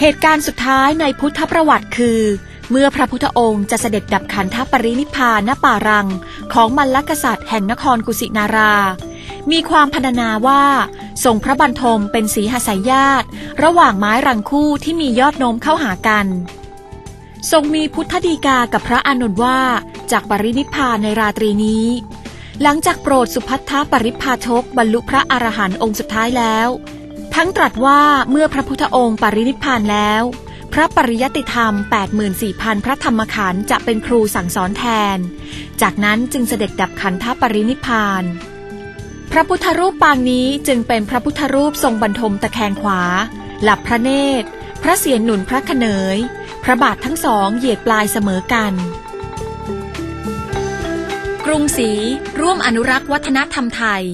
เหตุการณ์สุดท้ายในพุทธประวัติคือ เมื่อพระพุทธองค์จะเสด็จดับขันธปรินิพพานณป่ารัง ของมัลลกษัตริย์แห่งนครกุสินารา มีความพรรณนาว่าทรงพระบรรทมเป็นสีหสายญาติ ระหว่างไม้รังคู่ที่มียอดโน้มเข้าหากัน ทรงมีพุทธดีกากับพระอานนท์ว่าจากปรินิพพานในราตรีนี้ หลังจากโปรดสุพัทธปริพาชกบรรลุพระอรหันต์องค์สุดท้ายแล้ว ทั้งตรัสว่าเมื่อพระพุทธองค์ปรินิพพานแล้ว พระปริยติธรรม 84,000 พระธรรมขันธ์จะเป็นครูสั่งสอนแทน จากนั้นจึงเสด็จดับขันธปรินิพพาน พระพุทธรูปปางนี้จึงเป็นพระพุทธรูปทรงบรรทมตะแคงขวา หลับพระเนตร พระเศียรหนุนพระขเนย พระบาททั้งสองเหยียดปลายเสมอกันกรุงศรีร่วมอนุรักษ์วัฒนธรรมไทย